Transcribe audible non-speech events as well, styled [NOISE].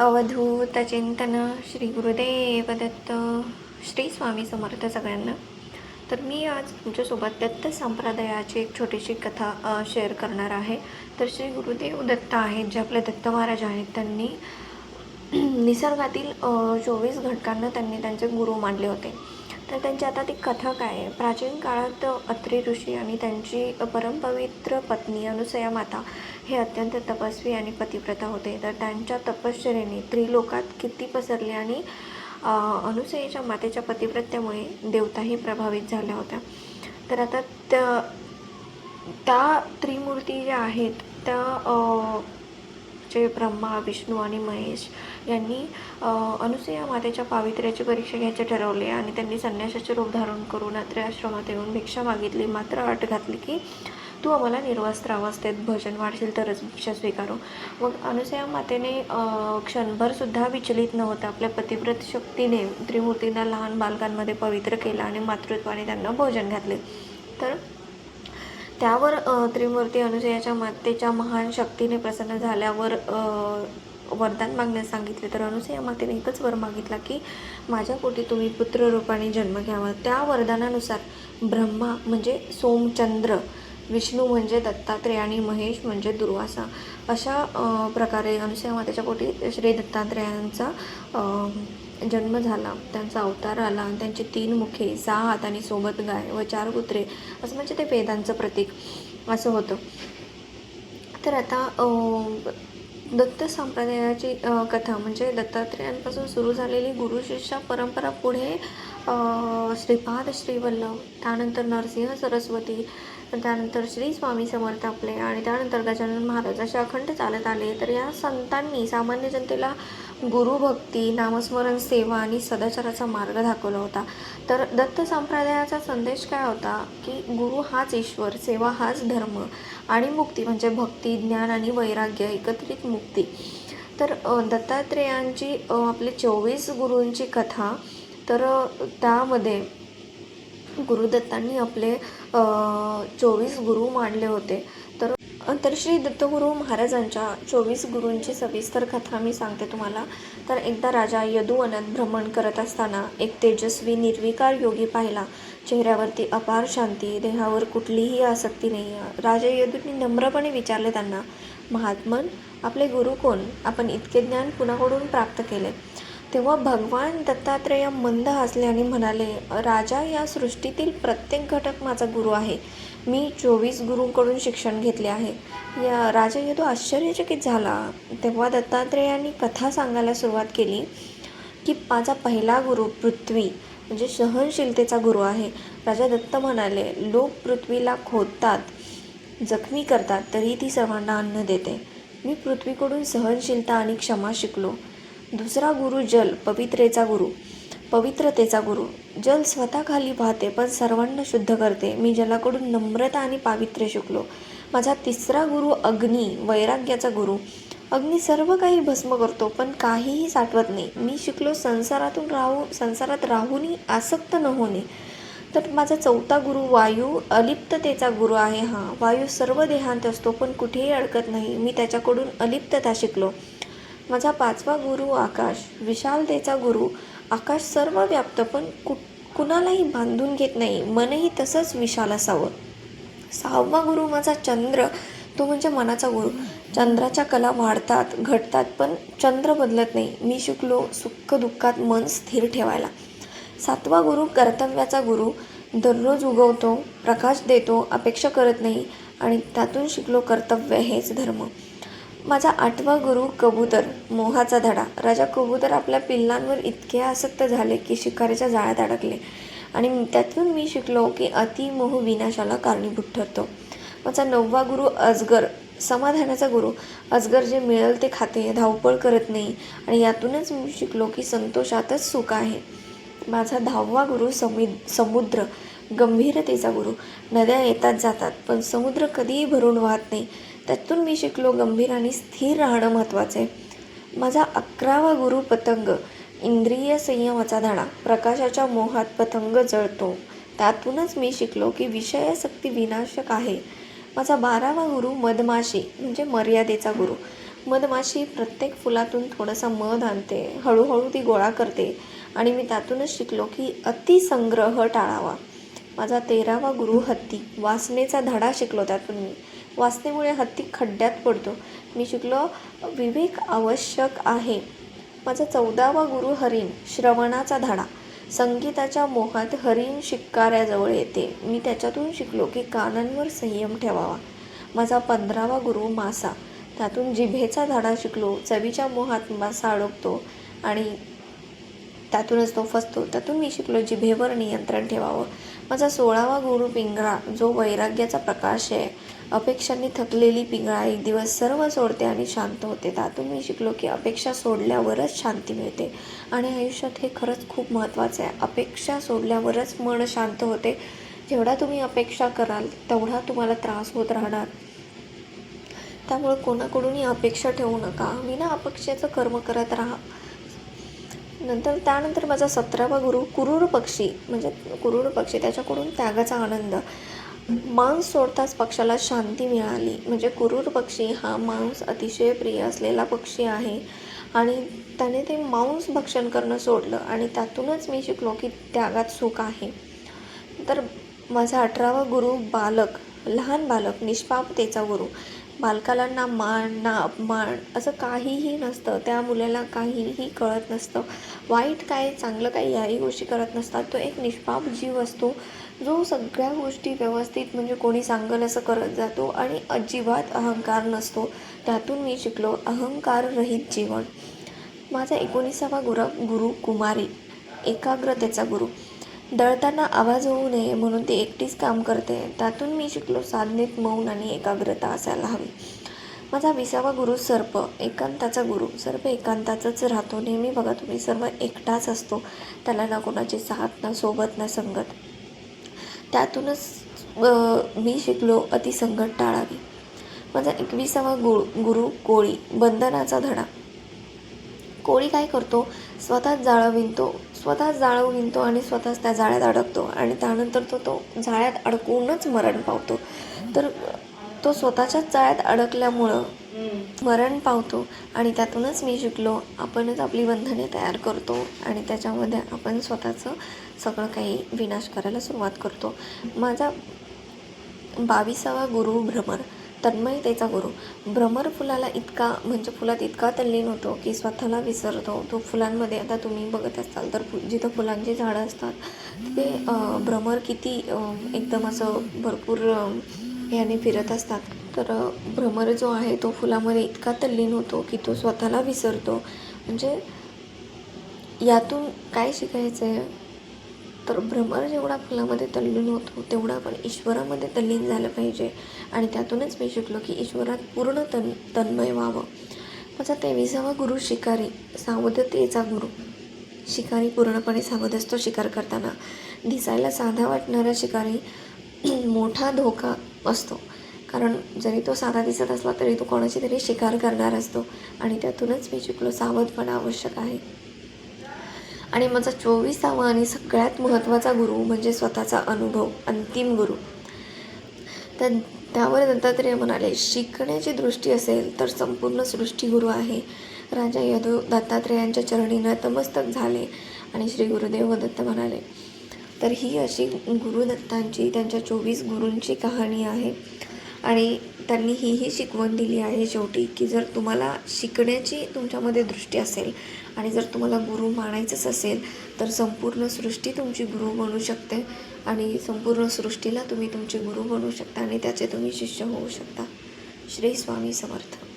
अवधूत चिंतन श्री गुरुदेव दत्त श्री स्वामी समर्थ सगळ्यांना. तर मी आज तुमच्यासोबत दत्त संप्रदायाची एक छोटीशी कथा शेअर करणार आहे. तर श्री गुरुदेव दत्त आहेत जे आपले दत्त महाराज आहेत. त्यांनी [CLEARS THROAT] निसर्गातील चोवीस घटकांना त्यांनी त्यांचे गुरु मानले होते. तर त्यांची आता ती कथा काय आहे? प्राचीन काळात अत्री ऋषी आणि त्यांची परमपवित्र पत्नी अनुसया माता हे अत्यंत तपस्वी आणि पतिव्रता होते. तर त्यांच्या तपश्चर्येने त्रिलोकात किती पसरली आणि अनुसयेच्या मातेच्या पतिव्रत्यामुळे देवताही प्रभावित झाल्या होत्या. तर आता त्या त्या त्रिमूर्ती ज्या आहेत त्या जे ब्रह्मा विष्णू आणि महेश यांनी अ, अनुसया मातेच्या पावित्र्याची परीक्षा घ्यायचे ठरवले आणि त्यांनी संन्यासाचे रूप धारण करून अत्रे आश्रमात येऊन भिक्षा मागितली. मात्र अट घातली की तू आम्हाला निर्वस्त्र अवस्थेत भजन वाढशील तरच भिक्षा स्वीकारू. मग अनुसया मातेने क्षणभरसुद्धा विचलित न होता आपल्या पतिव्रत शक्तीने त्रिमूर्तींना लहान बालकांमध्ये पवित्र केलं आणि मातृत्वाने त्यांना भोजन घातले. तर त्यावर त्रिमूर्ती अनुसयाच्या मातेच्या महान शक्तीने प्रसन्न झाल्यावर वरदान मागण्यास सांगितले. तर अनुसया मातेने एकच वर मागितला की माझ्या पोटी तुम्ही पुत्ररूपाने जन्म घ्यावा. त्या वरदानानुसार ब्रह्मा म्हणजे सोमचंद्र विष्णू म्हणजे दत्तात्रय आणि महेश म्हणजे दुर्वासा. अशा प्रकारे अनुसया मातेच्या पोटी श्री दत्तात्रयांचा जन्म झाला त्यांचा अवतार आला आणि त्यांचे तीन मुखे सहा हात आणि सोबत गाय व चार कुत्रे असं म्हणजे ते वेदांचं प्रतीक असं होतं. तर आता दत्त संप्रदायाची कथा म्हणजे दत्तात्रेयांपासून सुरू झालेली गुरु शिष्य परंपरा पुढे श्रीपाद श्रीवल्लभ त्यानंतर नरसिंह सरस्वती त्यानंतर श्री स्वामी समर्थ आपले आणि त्यानंतर गजानन महाराज असे अखंड चालत आले. तर या संतांनी सामान्य जनतेला गुरुभक्ती नामस्मरण सेवा आणि सदाचाराचा मार्ग दाखवला होता. तर दत्त संप्रदायाचा संदेश काय होता? की गुरु हाच ईश्वर सेवा हाच धर्म आणि मुक्ती म्हणजे भक्ती ज्ञान आणि वैराग्य एकत्रित मुक्ती. तर दत्तात्रेयांची आपली चोवीस गुरूंची कथा तर त्यामध्ये गुरुदत्तांनी आपले चोवीस गुरु मांडले होते. तर श्री दत्तगुरू महाराजांच्या चोवीस गुरूंची सविस्तर कथा मी सांगते तुम्हाला. तर एकदा राजा यदुवनात भ्रमण करत असताना एक तेजस्वी निर्विकार योगी पाहिला. चेहऱ्यावरती अपार शांती देहावर कुठलीही आसक्ती नाही. आहे राजा यदूंनी नम्रपणे विचारले त्यांना महात्मन आपले गुरु कोण? आपण इतके ज्ञान कुणाकडून प्राप्त केले? तेव्हा भगवान दत्तात्रेय मंद हसले आणि म्हणाले राजा या सृष्टीतील प्रत्येक घटक माझा गुरु आहे. मी चोवीस गुरूंकडून शिक्षण घेतले आहे. या राजा यदू आश्चर्यचकित झाला. तेव्हा दत्तात्रेयांनी कथा सांगायला सुरुवात केली की माझा पहिला गुरु पृथ्वी म्हणजे सहनशीलतेचा गुरु आहे. राजा दत्त म्हणाले लोक पृथ्वीला खोदतात जखमी करतात तरी ती सर्वांना अन्न देते. मी पृथ्वीकडून सहनशीलता आणि क्षमा शिकलो. दुसरा गुरु जल पवित्रेचा गुरु. पवित्रतेचा गुरु. जल स्वतः खाली वाहते पण सर्वांना शुद्ध करते. मी जलाकडून नम्रता आणि पावित्र्य शिकलो. माझा तिसरा गुरु अग्नी वैराग्याचा गुरु. अग्नी सर्व काही भस्म करतो पण काहीही साठवत नाही. मी शिकलो संसारातून राहू संसारात राहूनही आसक्त न होणे. तर माझा चौथा गुरु वायू अलिप्ततेचा गुरु आहे हा. वायू सर्व देहांत असतो पण कुठेही अडकत नाही. मी त्याच्याकडून अलिप्तता शिकलो. माझा पाचवा गुरु आकाश विशालतेचा गुरु. आकाश सर्व व्याप्त पण कु कुणालाही बांधून घेत नाही. मनही तसंच विशाल असावं. सहावा गुरु माझा चंद्र. तो म्हणजे मनाचा गुरु. चंद्राच्या कला वाढतात घटतात पण चंद्र बदलत नाही. मी शिकलो सुख दुःखात मन स्थिर ठेवायला. सातवा गुरु कर्तव्याचा गुरु. दररोज उगवतो प्रकाश देतो अपेक्षा करत नाही आणि त्यातून शिकलो कर्तव्य हेच धर्म. माझा आठवा गुरु कबूतर मोहाचा धडा. राजा कबूतर आपल्या पिल्लांवर इतके आसक्त झाले की शिकारीच्या जाळ्यात अडकले. आणि त्यातून मी शिकलो की अतिमोह विनाशाला कारणीभूत ठरतो. माझा नववा गुरु अजगर समाधानाचा गुरु. अजगर जे मिळेल ते खाते धावपळ करत नाही. आणि यातूनच मी शिकलो की संतोषातच सुख आहे. माझा दहावा गुरु समि समुद्र गंभीरतेचा गुरु. नद्या येतात जातात पण समुद्र कधीही भरून वाहत नाही. त्यातून मी शिकलो गंभीर आणि स्थिर राहणं महत्त्वाचं. आहे माझा अकरावा गुरु पतंग इंद्रिय संयमाचा धडा प्रकाशाच्या मोहात पतंग जळतो. त्यातूनच मी शिकलो की विषयासक्ती विनाशक आहे. माझा बारावा गुरु मधमाशी म्हणजे मर्यादेचा गुरु. मधमाशी प्रत्येक फुलातून थोडासा मध आणते हळूहळू ती गोळा करते आणि मी त्यातूनच शिकलो की अतिसंग्रह टाळावा. माझा तेरावा गुरु हत्ती वासनेचा धडा शिकलो त्यातून मी. वासनेमुळे हत्ती खड्ड्यात पडतो. मी शिकलो विवेक आवश्यक आहे. माझा चौदावा गुरु हरिण श्रवणाचा धडा. संगीताच्या मोहात हरिण शिक्काऱ्याजवळ येते. मी त्याच्यातून शिकलो की कानांवर संयम ठेवावा. माझा पंधरावा गुरु मासा. त्यातून जिभेचा धडा शिकलो. चवीच्या मोहात मासा अडकतो आणि त्यातूनच तो फसतो. त्यातून मी शिकलो जिभेवर नियंत्रण ठेवावं. माझा सोळावा गुरु पिंगळा जो वैराग्याचा प्रकाश आहे. अपेक्षांनी थकलेली पिंगळा एक दिवस सर्व सोडते आणि शांत होते. त्यातून मी शिकलो की अपेक्षा सोडल्यावरच शांती मिळते. आणि आयुष्यात हे खरंच खूप महत्त्वाचं आहे. अपेक्षा सोडल्यावरच मन शांत होते. जेवढा तुम्ही अपेक्षा कराल तेवढा तुम्हाला त्रास होत राहणार. त्यामुळे कोणाकडूनही अपेक्षा ठेवू नका. विना अपेक्षेचं कर्म करत राहा. नंतर त्यानंतर माझा सतरावा गुरु कुरुड पक्षी म्हणजे कुरुड पक्षी त्याच्याकडून त्यागाचा आनंद. मांस सोडताच पक्षाला शांती मिळाली. म्हणजे कुरुड पक्षी हा मांस अतिशय प्रिय असलेला पक्षी आहे. आणि त्याने ते मांस भक्षण करणं सोडलं आणि त्यातूनच मी शिकलो की त्यागात सुख आहे. तर माझा अठरावा गुरु बालक लहान बालक निष्पापतेचा गुरु. बालकाला ना मान ना अपमान असं काहीही नसतं. त्या मुलाला काहीही कळत नसतं. वाईट काय चांगलं काही याही गोष्टी करत नसतात. तो एक निष्पाप जीव असतो. जो सगळ्या गोष्टी व्यवस्थित म्हणजे कोणी सांगेल असं करत जातो आणि अजिबात अहंकार नसतो. त्यातून मी शिकलो अहंकार रहित जीवन. माझा एकोणीसावा गुरु गुरु कुमारी. एकाग्रतेचा गुरु. दळताना आवाज होऊ नये म्हणून ती एकटीच काम करते. त्यातून मी शिकलो साधनेत मौन आणि एकाग्रता असायला हवी. माझा विसावा गुरु सर्प एकांताचा गुरु. सर्प एकांताचाच राहतो. नेहमी बघा तुम्ही सर्व एकटाच असतो. त्याला ना कोणाची साथ ना सोबत ना संगत. त्यातूनच मी शिकलो अतिसंगत टाळावी. माझा एकविसावा गुरु गुरु कोळी बंधनाचा धडा. कोळी काय करतो? स्वतःच जाळं विणतो. स्वतःच जाळं विणतो आणि स्वतःच त्या जाळ्यात अडकतो आणि त्यानंतर तो तो जाळ्यात अडकूनच मरण पावतो. तर तो स्वतःच्याच जाळ्यात अडकल्यामुळं मरण पावतो आणि त्यातूनच मी शिकलो आपणच आपली बंधने तयार करतो आणि त्याच्यामध्ये आपण स्वतःचं सगळं काही विनाश करायला सुरुवात करतो. माझा बावीसावा गुरु भ्रमर तन्मयतेचा गुरु. भ्रमर फुलाला इतका म्हणजे फुलात इतका तल्लीन होतो की स्वतःला विसरतो. तो फुलांमध्ये आता तुम्ही बघत असाल तर फु जिथं फुलांची झाडं असतात तिथे भ्रमर किती एकदम असं भरपूर याने फिरत असतात. तर भ्रमर जो आहे तो फुलामध्ये इतका तल्लीन होतो की तो स्वतःला विसरतो. म्हणजे यातून काय शिकायचं आहे तर भ्रमर जेवढा फुलामध्ये तल्लीन होतो तेवढा आपण ईश्वरामध्ये तल्लीन झालं पाहिजे. आणि त्यातूनच मी शिकलो की ईश्वरात पूर्ण तन तन्मय व्हावं. माझा तेविसावा गुरु शिकारी सावधतेचा गुरु. शिकारी पूर्णपणे सावध असतो शिकार करताना दिसायला साधा वाटणारा शिकारी [CLEARS THROAT] मोठा धोका असतो. कारण जरी तो साधा दिसत असला तरी तो कोणाची तरी शिकार करणार असतो. आणि त्यातूनच मी शिकलो सावधपणा आवश्यक आहे. आणि माझा चोवीसावा आणि सगळ्यात महत्त्वाचा गुरु म्हणजे स्वतःचा अनुभव अंतिम गुरु. तर त्यावर दत्तात्रेय म्हणाले शिकण्याची दृष्टी असेल तर संपूर्ण सृष्टी गुरु आहे. राजा यदू दत्तात्रेयांच्या चरणी नतमस्तक झाले. आणि श्री गुरुदेव दत्त म्हणाले तर ही अशी गुरुदत्तांची त्यांच्या चोवीस गुरूंची कहाणी आहे. आणि त्यांनी हीही शिकवण दिली आहे शेवटी की जर तुम्हाला शिकण्याची तुमच्यामध्ये दृष्टी असेल आणि जर तुम्हाला गुरु मानायचंच असेल तर संपूर्ण सृष्टी तुमची गुरु बनू शकते आणि संपूर्ण सृष्टीला तुम्ही तुमचे गुरु बनू शकता आणि त्याचे तुम्ही शिष्य होऊ शकता. श्री स्वामी समर्थ.